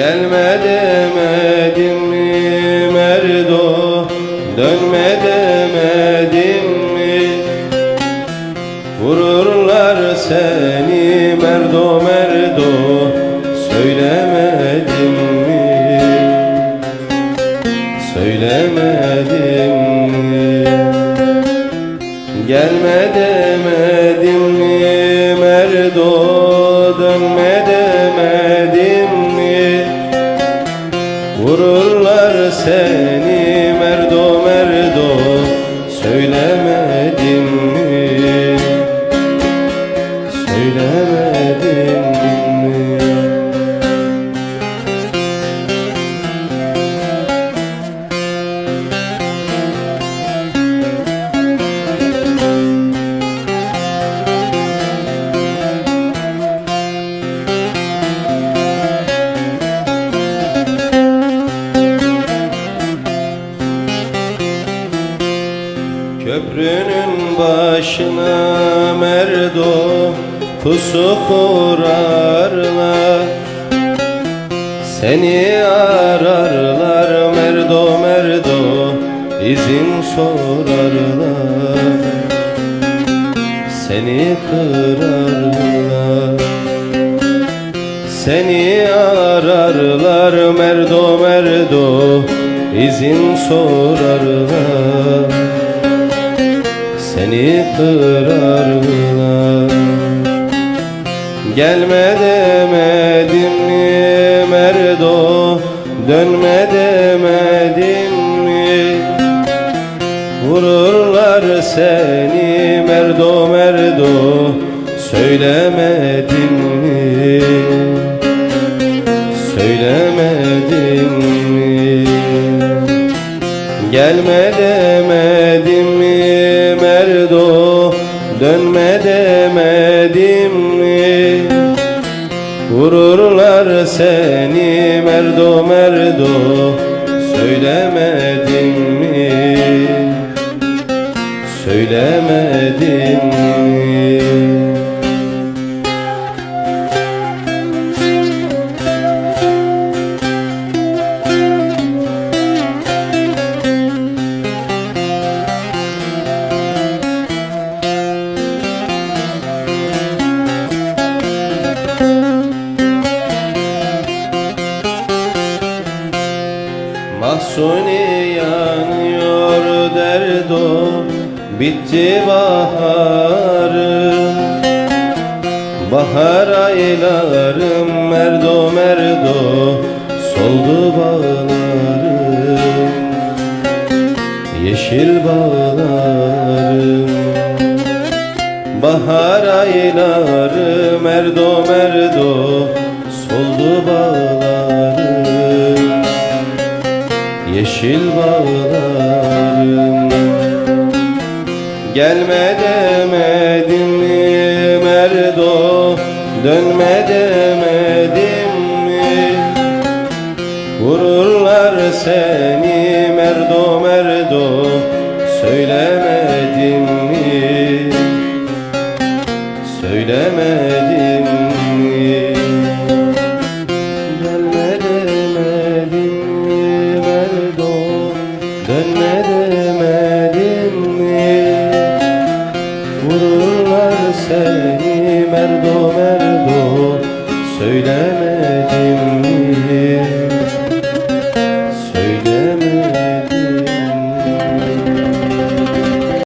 Gelme demedim mi Merdo? Dönme demedim mi? Vururlar seni Merdo Merdo. Söylemedim mi? Söylemedim Köprünün başına merdo pusu kurarlar. Seni ararlar merdo merdo izin sorarlar. Seni kırarlar. Seni ararlar merdo merdo izin sorarlar seni kırarlar Gelme demedim mi Merdo? Dönme demedim mi? Vururlar seni Merdo Merdo. Söylemedim mi? Söylemedim mi? Gelme demedim Vururlar seni Merdo Merdo. Söylemedim mi? Söylemedim Mahsuni yanıyor derdo Bitti baharım Bahar aylarım merdo merdo Soldu bağlarım. Yeşil bağlarım. Bahar ayları merdo merdo Soldu bağlarım Yeşil bağlarım Gelme demedim mi? Merdo Dönme demedim mi? Vururlar seni Dönme